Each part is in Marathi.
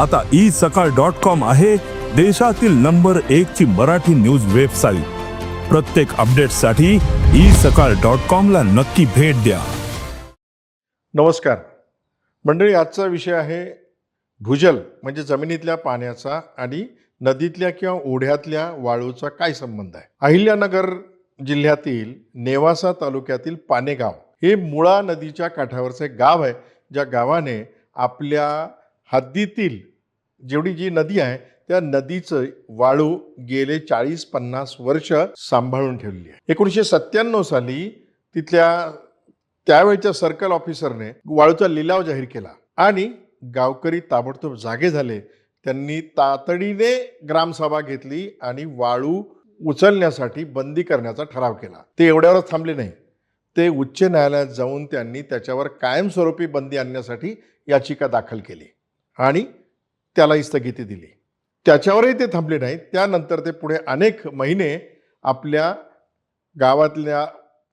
आता ई सकाळ डॉट कॉम आहे देशातील नंबर एक ची मराठी न्यूज वेबसाईट. प्रत्येक अपडेटसाठी ई सकाळ डॉट कॉम ला नक्की भेट द्या. नमस्कार. मंडळी आजचा विषय आहे भूजल म्हणजे जमिनीतल्या पाण्याचा आणि नदीतल्या किंवा ओढ्यातल्या वाळूचा काय संबंध आहे? अहिल्यानगर जिल्ह्यातील नेवासा तालुक्यातील पानेगाव हे मुळा नदीच्या काठावरचं एक गाव आहे ज्या गावाने आपल्या हद्दीतील जेवढी जी नदी आहे त्या नदीचं वाळू गेले चाळीस पन्नास वर्ष सांभाळून ठेवली आहे. एकोणीसशे सत्त्याण्णव साली तिथल्या त्यावेळच्या सर्कल ऑफिसरने वाळूचा लिलाव जाहीर केला आणि गावकरी ताबडतोब जागे झाले. त्यांनी तातडीने ग्रामसभा घेतली आणि वाळू उचलण्यासाठी बंदी करण्याचा ठराव केला. ते एवढ्यावरच थांबले नाही. ते उच्च न्यायालयात जाऊन त्यांनी त्याच्यावर कायमस्वरूपी बंदी आणण्यासाठी याचिका दाखल केली. आणि त्यालाही स्थगिती दिली. त्याच्यावरही ते थांबले नाहीत. त्यानंतर ते पुढे अनेक महिने आपल्या गावातल्या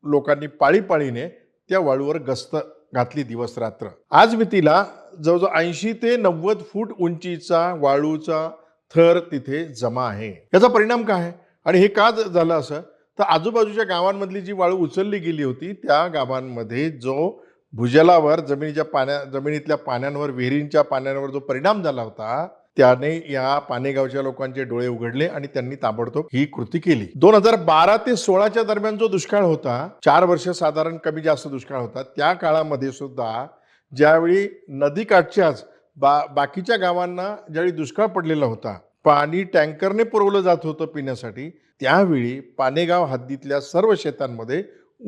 लोकांनी पाळीपाळीने त्या वाळूवर गस्त घातली दिवस रात्र आज मितीला जवळजवळ ऐंशी ते नव्वद फूट उंचीचा वाळूचा थर तिथे जमा आहे. याचा परिणाम काय आहे? आणि हे का झालं असं? तर आजूबाजूच्या गावांमधली जी वाळू उचलली गेली होती त्या गावांमध्ये जो भूजलावर जमिनीच्या पाण्या जमिनीतल्या पाण्यांवर विहिरींच्या पाण्यांवर जो परिणाम झाला होता त्याने या पानेगावच्या लोकांचे डोळे उघडले आणि त्यांनी ताबडतोब ही कृती केली. दोन हजार बारा ते सोळाच्या दरम्यान जो दुष्काळ होता चार वर्ष साधारण कमी जास्त दुष्काळ होता त्या काळामध्ये सुद्धा ज्यावेळी नदीकाठच्याच बा बाकीच्या गावांना ज्यावेळी दुष्काळ पडलेला होता पाणी टँकरने पुरवलं जात होतं पिण्यासाठी त्यावेळी पानेगाव हद्दीतल्या सर्व शेतांमध्ये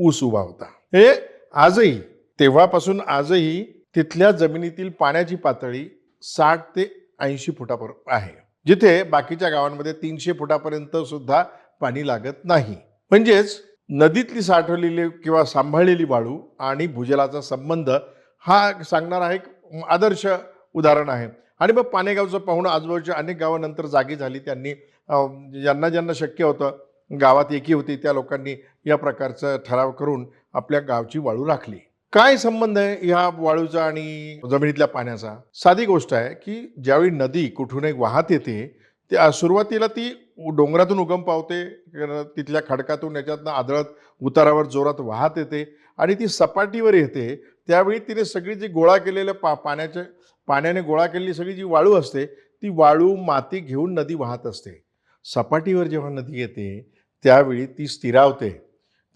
ऊस उभा होता. हे आजही तेव्हापासून आजही तिथल्या जमिनीतील पाण्याची पातळी साठ ते ऐंशी फुटापर आहे. जिथे बाकीच्या गावांमध्ये तीनशे फुटापर्यंत सुद्धा पाणी लागत नाही. म्हणजेच नदीतली साठवलेली किंवा सांभाळलेली वाळू आणि भूजलाचा संबंध हा सांगणारा एक आदर्श उदाहरण आहे. आणि मग पानेगावचं पाहून आजूबाजूच्या अनेक गावानंतर जागी झाली. त्यांनी ज्यांना ज्यांना शक्य होतं गावात एकी होती त्या लोकांनी या प्रकारचा ठराव करून आपल्या गावची वाळू राखली. काय संबंध आहे ह्या वाळूचा आणि जमिनीतल्या पाण्याचा? साधी गोष्ट आहे की ज्यावेळी नदी कुठून एक वाहत येते त्या सुरुवातीला ती डोंगरातून उगम पावते तिथल्या खडकातून याच्यातनं आदळत उतारावर जोरात वाहत येते आणि ती सपाटीवर येते. त्यावेळी तिने सगळी जी गोळा केलेल्या पा पाण्याच्या पाण्याने गोळा केलेली सगळी जी वाळू असते ती वाळू माती घेऊन नदी वाहत असते. सपाटीवर जेव्हा नदी येते त्यावेळी ती स्थिरावते.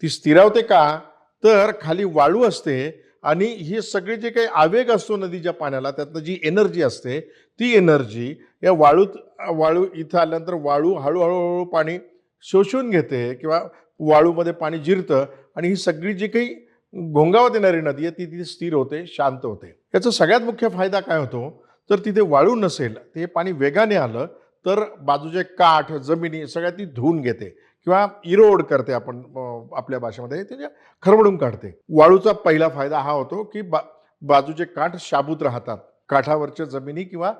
ती स्थिरावते का? तर खाली वाळू असते आणि हे सगळे जे काही आवेग असतो नदीच्या पाण्याला त्यातनं जी एनर्जी असते ती एनर्जी या वाळूत वाळू इथं आल्यानंतर वाळू हळूहळूहळू पाणी शोषून घेते किंवा वाळूमध्ये पाणी जिरतं आणि ही सगळी जी काही घोंगावत येणारी नदी आहे ती तिथे स्थिर होते शांत होते. याचा सगळ्यात मुख्य फायदा काय होतो? तर तिथे वाळू नसेल ते पाणी वेगाने आलं तर बाजूचे काठ जमिनी सगळ्या ती धुवून घेते किंवा इरोड करते आपण आपल्या भाषेमध्ये. त्याच्या खरवडून काढते. वाळूचा पहिला फायदा हा होतो की बा बाजूचे काठ शाबूत राहतात. काठावरच्या जमिनी किंवा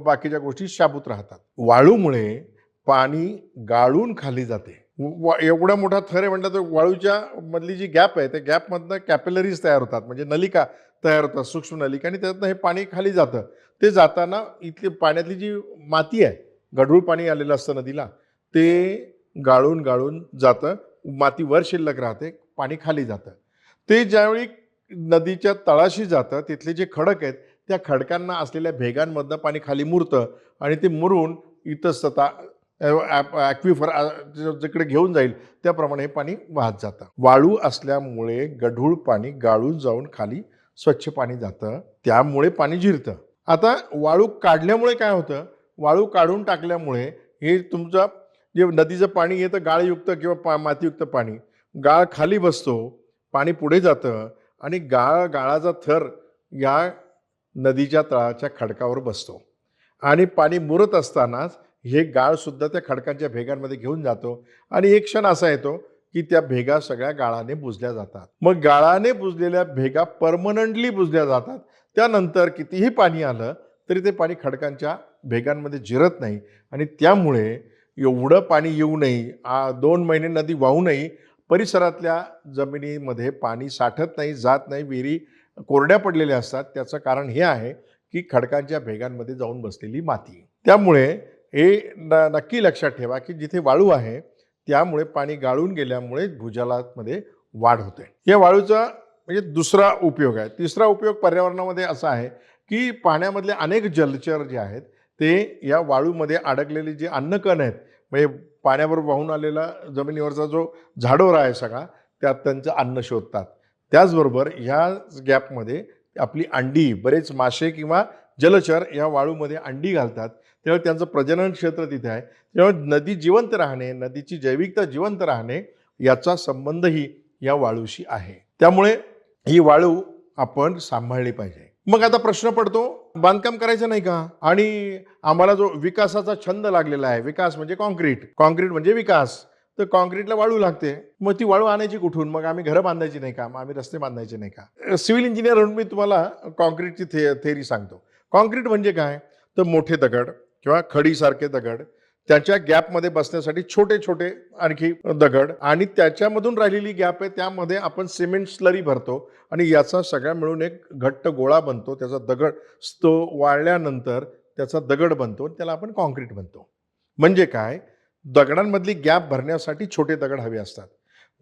बाकीच्या गोष्टी शाबूत राहतात. वाळूमुळे पाणी गाळून खाली जाते. वा- एवढा मोठा थर आहे म्हटलं तर वाळूच्या मधली जी गॅप आहे त्या गॅपमधनं कॅपिलरीज तयार होतात. म्हणजे नलिका तयार होतात सूक्ष्म नलिका आणि त्यातनं हे पाणी खाली जातं. ते जाताना इथली पाण्यातली जी माती आहे गढूळ पाणी आलेलं असतं नदीला ते गाळून गाळून जातं. माती वर शिल्लक राहते पाणी खाली जातं. ते ज्यावेळी नदीच्या तळाशी जातं तिथले जे खडक आहेत त्या खडकांना असलेल्या भेगांमधनं पाणी खाली मुरतं आणि ते मुरून इतस्तता ॲक्विफर जिकडे घेऊन जाईल त्याप्रमाणे हे पाणी वाहत जातं. वाळू असल्यामुळे गढूळ पाणी गाळून जाऊन खाली स्वच्छ पाणी जातं. त्यामुळे पाणी जिरतं. आता वाळू काढल्यामुळे काय होतं? वाळू काढून टाकल्यामुळे हे तुमचं जे नदीचं पाणी येतं गाळयुक्त किंवा पा मातीयुक्त पाणी गाळ खाली बसतो पाणी पुढे जातं आणि गाळ गाळाचा थर या नदीच्या तळाच्या खडकावर बसतो. आणि पाणी मुरत असतानाच हे गाळसुद्धा त्या खडकांच्या भेगांमध्ये घेऊन जातो आणि एक क्षण असा येतो की त्या भेगा सगळ्या गाळाने बुजल्या जातात. मग गाळाने बुजलेल्या भेगा परमनंटली बुजल्या जातात. त्यानंतर कितीही पाणी आलं तरी ते पाणी खडकांच्या भेगांमध्ये जिरत नाही आणि त्यामुळे एवढं पाणी येऊ नये आ, दोन महिने नदी वाहू नये परिसरातल्या जमिनीमध्ये पाणी साठत नाही जात नाही विहिरी कोरड्या पडलेल्या असतात. त्याचं कारण हे आहे की खडकांच्या भेगांमध्ये जाऊन बसलेली माती. त्यामुळे हे न नक्की लक्षात ठेवा की जिथे वाळू आहे त्यामुळे पाणी गाळून गेल्यामुळे भूजलामध्ये वाढ होते. या वाळूचा म्हणजे दुसरा उपयोग आहे. तिसरा उपयोग पर्यावरणामध्ये असा आहे की पाण्यामधले अनेक जलचर जे आहेत ते या वाळूमध्ये अडकलेले जे अन्नकण आहेत म्हणजे पाण्यावर वाहून आलेला जमिनीवरचा जो झाडोरा आहे सगळा त्यात त्यांचं अन्न शोधतात. त्याचबरोबर ह्या गॅपमध्ये आपली अंडी बरेच मासे किंवा जलचर या वाळूमध्ये अंडी घालतात. त्यामुळे त्यांचं प्रजनन क्षेत्र तिथे आहे. त्यामुळे नदी जिवंत राहणे नदीची जैविकता जिवंत राहणे याचा संबंधही या वाळूशी आहे. त्यामुळे ही वाळू आपण सांभाळली पाहिजे. मग आता प्रश्न पडतो बांधकाम करायचं नाही का? आणि आम्हाला जो विकासाचा छंद लागलेला आहे विकास म्हणजे कॉन्क्रीट. कॉन्क्रीट म्हणजे विकास. तर कॉन्क्रीटला वाळू लागते मग ती वाळू आणायची कुठून? मग आम्ही घरं बांधायची नाही का? मग आम्ही रस्ते बांधायचे नाही का? सिव्हिल इंजिनियर म्हणून मी तुम्हाला कॉन्क्रीटची थे थेरी सांगतो. कॉन्क्रीट म्हणजे काय? तर मोठे दगड किंवा खडीसारखे दगड त्याच्या गॅपमध्ये बसण्यासाठी छोटे छोटे आणखी दगड. आणि त्याच्यामधून राहिलेली गॅप आहे त्यामध्ये आपण सिमेंट स्लरी भरतो. आणि याचा सगळा मिळून एक घट्ट गोळा बनतो. त्याचा दगड तो वाळल्यानंतर त्याचा दगड बनतो आणि त्याला आपण कॉन्क्रीट म्हणतो. म्हणजे काय? दगडांमधली गॅप भरण्यासाठी छोटे दगड हवे असतात.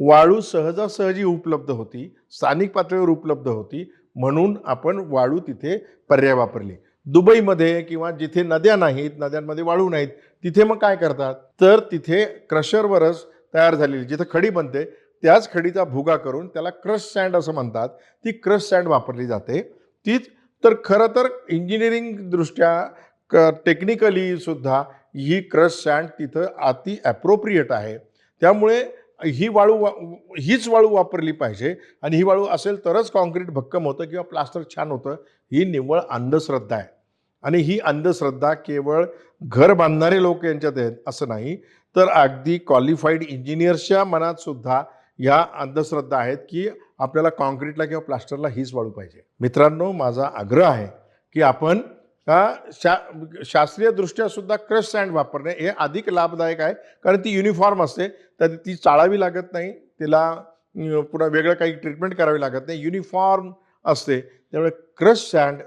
वाळू सहजासहजी उपलब्ध होती स्थानिक पातळीवर उपलब्ध होती. म्हणून आपण वाळू तिथे पर्याय वापरली. दुबईमध्ये किंवा जिथे नद्या नाहीत नद्यांमध्ये वाळू नाहीत तिथे मग काय करतात? तर तिथे क्रशरवरच तयार झालेली जिथं खडी बनते त्याच खडीचा भुगा करून त्याला क्रश सँड असं म्हणतात. ती क्रश सँड वापरली जाते. तीच तर खरं तर इंजिनिअरिंग दृष्ट्या क टेक्निकली सुद्धा ही क्रश सँड तिथं अति ॲप्रोप्रिएट आहे. त्यामुळे ही वाळू वा हीच वाळू वापरली पाहिजे. आणि ही वाळू असेल तरच कॉन्क्रीट भक्कम होतं किंवा प्लास्टर छान होतं. ही निव्वळ अंधश्रद्धा आहे. आणि ही अंधश्रद्धा केवळ घर बांधणारे लोक यांच्यात आहेत असं नाही. तर अगदी क्वालिफाईड इंजिनियर्सच्या मनात सुद्धा या अंधश्रद्धा आहेत की आपल्याला कॉन्क्रीटला किंवा प्लास्टरला हीच वाळू पाहिजे. मित्रांनो माझा आग्रह आहे की आपण शा शास्त्रीयदृष्ट्या सुद्धा क्रश सँड वापरणे हे अधिक लाभदायक आहे. कारण ती युनिफॉर्म असते तर ती चाळावी लागत नाही तिला पुन्हा वेगळं काही ट्रीटमेंट करावी लागत नाही. युनिफॉर्म असते त्यामुळे क्रश सँड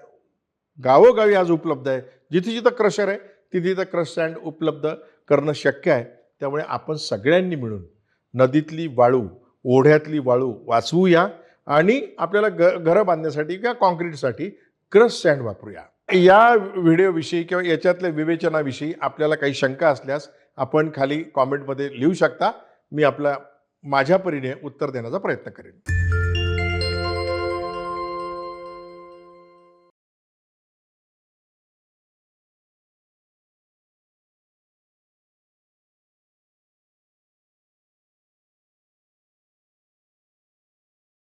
गावोगावी आज उपलब्ध आहे. जिथे जिथं क्रशर आहे तिथे तिथं क्रश सँड उपलब्ध करणं शक्य आहे. त्यामुळे आपण सगळ्यांनी मिळून नदीतली वाळू ओढ्यातली वाळू वाचवूया आणि आपल्याला ग घरं बांधण्यासाठी किंवा कॉन्क्रीटसाठी क्रश स्टँड वापरूया. या व्हिडिओविषयी किंवा याच्यातल्या विवेचनाविषयी आपल्याला काही शंका असल्यास आपण खाली कॉमेंटमध्ये लिहू शकता. मी आपल्या माझ्या परीने उत्तर देण्याचा प्रयत्न करेन.